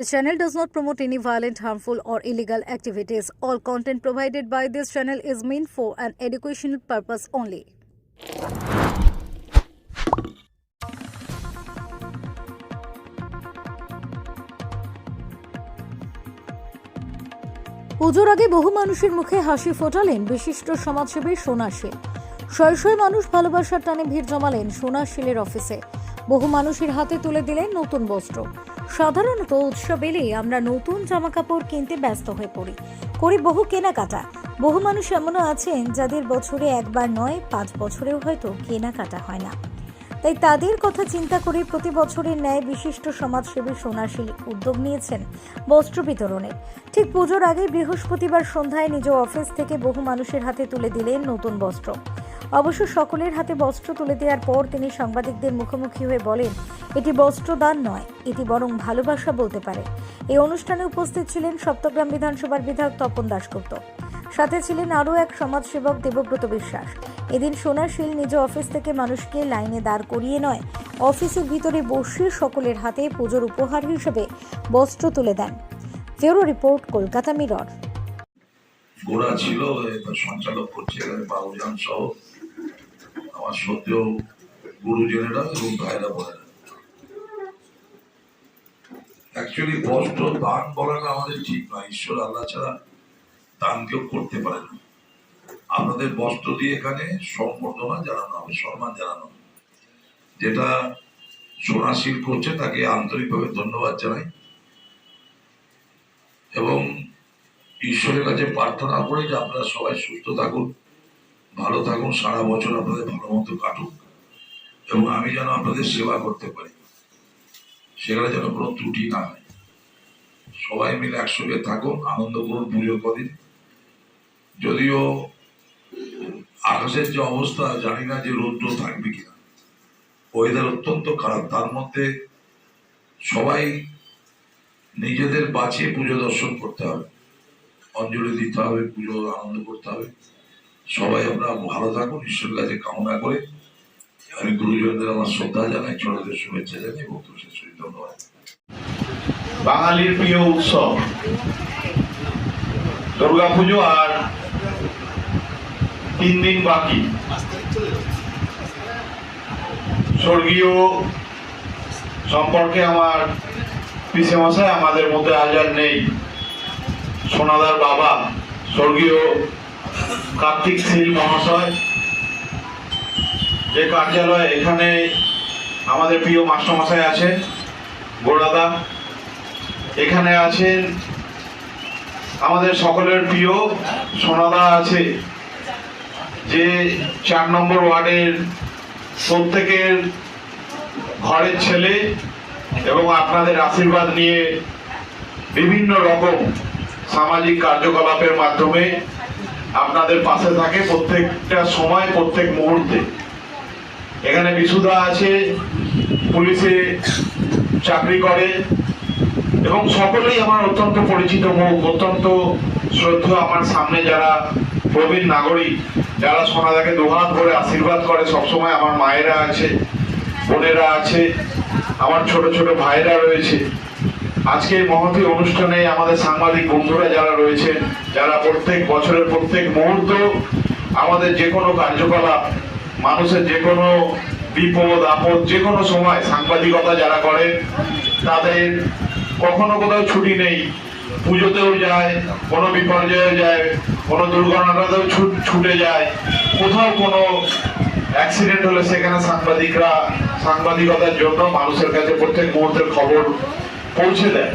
The channel does not promote any violent, harmful, or illegal activities. All content provided by this channel is meant for an educational purpose only. পুজোর আগে বহু মানুষের মুখে হাসি ফোটালেন বিশিষ্ট সমাজসেবী সোনা শীল শয়ে শয়ে মানুষ ভালোবাসার টানে ভিড় জমালেন সোনা শীলের অফিসে বহু মানুষের হাতে তুলে দিলেন নতুন বস্ত্র সাধারণত উৎসব এলেই আমরা নতুন জামা কাপড় কিনতে ব্যস্ত হয়ে পড়ি। করি বহু কেনাকাটা। বহু মানুষ এমনও আছেন যাদের বছরে একবার নয়, পাঁচ বছরেও হয়তো কেনাকাটা হয় না। তাই তাদের কথা চিন্তা করে প্রতি বছরের ন্যায় বিশিষ্ট সমাজসেবী সোনাশীল উদ্যোগ নিয়েছেন বস্ত্র বিতরণে। ঠিক পুজোর আগে বৃহস্পতিবার সন্ধ্যায় নিজ অফিস থেকে বহু মানুষের হাতে তুলে দিলেন নতুন বস্ত্র। অবশ্য সকলের হাতে বস্ত্র তুলে দেওয়ার পর তিনি সাংবাদিকদের মুখোমুখি হয়ে বলেন, এটি বস্ত্রদান নয়, এটি বরং ভালোবাসা বলতে পারে। এই অনুষ্ঠানে উপস্থিত ছিলেন সপ্তগ্রাম বিধানসভার বিধায়ক তপন দাশগুপ্ত। সাথে ছিলেন আরও এক সমাজসেবক দেবব্রত বিশ্বাস। এদিন সোনাশীল নিজ অফিস থেকে মানুষকে লাইনে দাঁড় করিয়ে নয়, অফিসের ভিতরে বসিয়ে সকলের হাতে পুজোর উপহার হিসেবে বস্ত্র তুলে দেন। ফেরো রিপোর্ট, কলকাতা মিরর। গোড়া ছিল সঞ্চালক করছে বাবুজান সহ আমার সত্ত্বেও গুরুজনেরা এবং ভাইরা বোনেরা অ্যাকচুয়ালি দান আমাদের ঠিক নয় ঈশ্বর আল্লাহ ছাড়া দান কেউ করতে পারে না। আপনাদের বস্ত্র দিয়ে এখানে সম্বর্ধনা জানানো হবে, সম্মান জানানো। যেটা সোনাশীল করছে তাকে আন্তরিকভাবে ধন্যবাদ জানাই। এবং ঈশ্বরের কাছে প্রার্থনা করি যে আপনারা সবাই সুস্থ থাকুন। ভালো থাকুন, সারা বছর আপনাদের ভালো মতো কাটুক। এবং আমি যেন আপনাদের সেবা করতে পারি। সেখানে যেন কোনো ত্রুটি না হয়। সবাই মিলে একসঙ্গে থাকুন, আনন্দ করুন পুজোর কদিন। যদিও আকাশের যে অবস্থা, জানি না যে রৌদ্র থাকবে কিনা। ওয়েদার অত্যন্ত খারাপ। তার মধ্যে সবাই নিজেদের বাঁচিয়ে পুজো দর্শন করতে হবে। অঞ্জলি দিতে হবে, পুজো আনন্দ করতে হবে। সবাই আমরা ভালো থাকুন, ঈশ্বরের কাছে কামনা করে। আমি গুরুজনদের আমার শ্রদ্ধা জানাই ছোটদের শুভেচ্ছা জানাই বক্তব্য শেষ করি ধন্যবাদ। বাঙালির প্রিয় উৎসব, দুর্গাপুজো আর তিন দিন বাকি। স্বর্গীয় সম্পর্কে আমার পিসে মশাই আমাদের মধ্যে আজ আর নেই। সোনাদার বাবা, স্বর্গীয় কার্তিক শীল মহাশয়। যে কার্যালয় এখানে আমাদের প্রিয় মাস্টারমশাই আছেন গোড়াদা, এখানে আছেন আমাদের সকলের প্রিয় সোনাদা আছে, যে চার নম্বর ওয়ার্ডের প্রত্যেকের ঘরের ছেলে এবং আপনাদের আশীর্বাদ নিয়ে বিভিন্ন রকম সামাজিক কার্যকলাপের মাধ্যমে আপনাদের পাশে থাকে প্রত্যেকটা সময়, প্রত্যেক মুহূর্তে। এখানে বিশুদা আছে, পুলিশে চাকরি করে, এবং সকলেই আমার অত্যন্ত পরিচিত মুখ অত্যন্ত শ্রদ্ধা আমার সামনে যারা প্রবীণ নাগরিক, যারা সোনাদাকে দুহাত ভরে আশীর্বাদ করে, সবসময় আমার মায়েরা আছে, বোনেরা আছে, আমার ছোট ছোট ভাইরা রয়েছে। আজকে এই মহতী অনুষ্ঠানে আমাদের সাংবাদিক বন্ধুরা যারা রয়েছেন, যারা প্রত্যেক বছরের প্রত্যেক মুহূর্ত আমাদের যে কোনো কার্যকলাপ, মানুষের যে কোনো বিপদ, আপদ, যে কোনো সময় সাংবাদিকতা যারা করেন, তাদের কখনো কোথাও ছুটি নেই। পুজোতেও যায়, কোনো বিপর্যয়ে যায়, কোনো দুর্ঘটনাতেও ছুটে যায়। কোথাও কোনো অ্যাক্সিডেন্ট হলে সেখানে সাংবাদিকরা, সাংবাদিকতার জন্য মানুষের কাছে প্রত্যেক মুহূর্তের খবর পৌঁছে দেয়।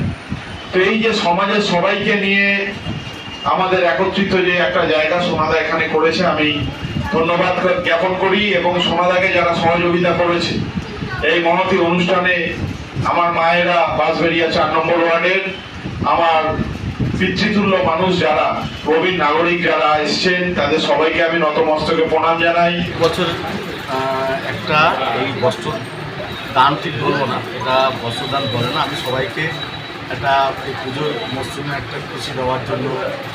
তো এই যে সমাজের সবাইকে নিয়ে আমাদের একত্রিত যে একটা জায়গা সোনাদা এখানে করেছে, আমি ধন্যবাদ জ্ঞাপন করি এবং সোনাদাকে যারা সহযোগিতা করেছে, এই মহতী অনুষ্ঠানে আমার মায়েরা বাঁশবেরিয়া চার নম্বর ওয়ার্ডের, আমার পিতৃতুল্য মানুষ যারা, প্রবীণ নাগরিক যারা এসছেন, তাদের সবাইকে আমি নতমস্তকে প্রণাম জানাই। বছর একটা এই বস্ত্র দান ঠিক বলব না, এটা বস্ত্রদান করে না। আমি সবাইকে একটা এই পুজোর মরশুমে একটা খুশি দেওয়ার জন্য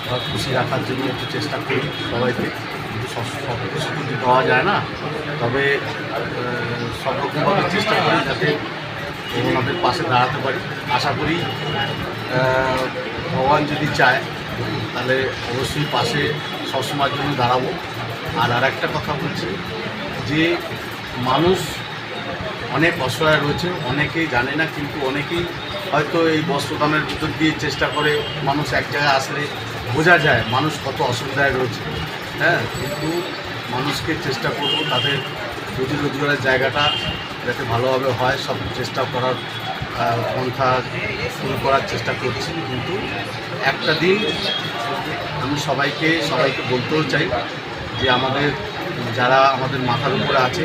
বা খুশি রাখার জন্য একটু চেষ্টা করি সবাইকে। কিন্তু সব কিছু দেওয়া যায় না। তবে সব রকমভাবে চেষ্টা করি যাতে ওনাদের পাশে দাঁড়াতে পারি। আশা করি ভগবান যদি চায়, তাহলে অবশ্যই পাশে সবসময়ের জন্য দাঁড়াবো। আর আর একটা কথা বলছি যে, মানুষ অনেক অসহায় রয়েছে, অনেকেই জানে না কিন্তু অনেকেই হয়তো এই বস্ত্রদানের ভিতর দিয়ে চেষ্টা করে মানুষ এক জায়গায় আসলে বোঝা যায় মানুষ কত অসুবিধায় রয়েছে। হ্যাঁ কিন্তু মানুষকে চেষ্টা করব তাদের রুজি রোজগারের জায়গাটা যাতে ভালোভাবে হয়, সব চেষ্টা করার পন্থা শুরু করার চেষ্টা করছি। কিন্তু একটা দিন আমি সবাইকে সবাইকে বলতেও চাই যে আমাদের, যারা আমাদের মাথার উপরে আছে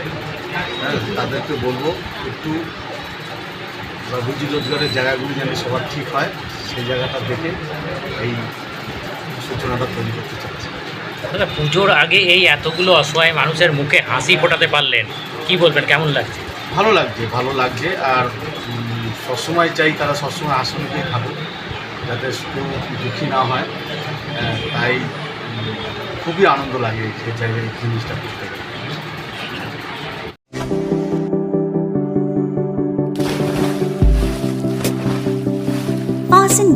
হ্যাঁ, তাদেরকে বলব একটু রুজি রোজগারের জায়গাগুলি যেন সবার ঠিক হয় সেই জায়গাটা দেখে এই সূচনাটা তৈরি করতে চাচ্ছি। দাদা পুজোর আগে এই এতগুলো অসহায় মানুষের মুখে হাসি ফোটাতে পারলেন কি বলবেন কেমন লাগছে? ভালো লাগছে ভালো লাগছে আর সবসময় চাই তারা সবসময় মুখেই থাকুক যাতে কেউ দুঃখী না হয় আহ, তাই খুবই আনন্দ লাগে সেই জায়গায় এই জিনিসটা করতে গেলে।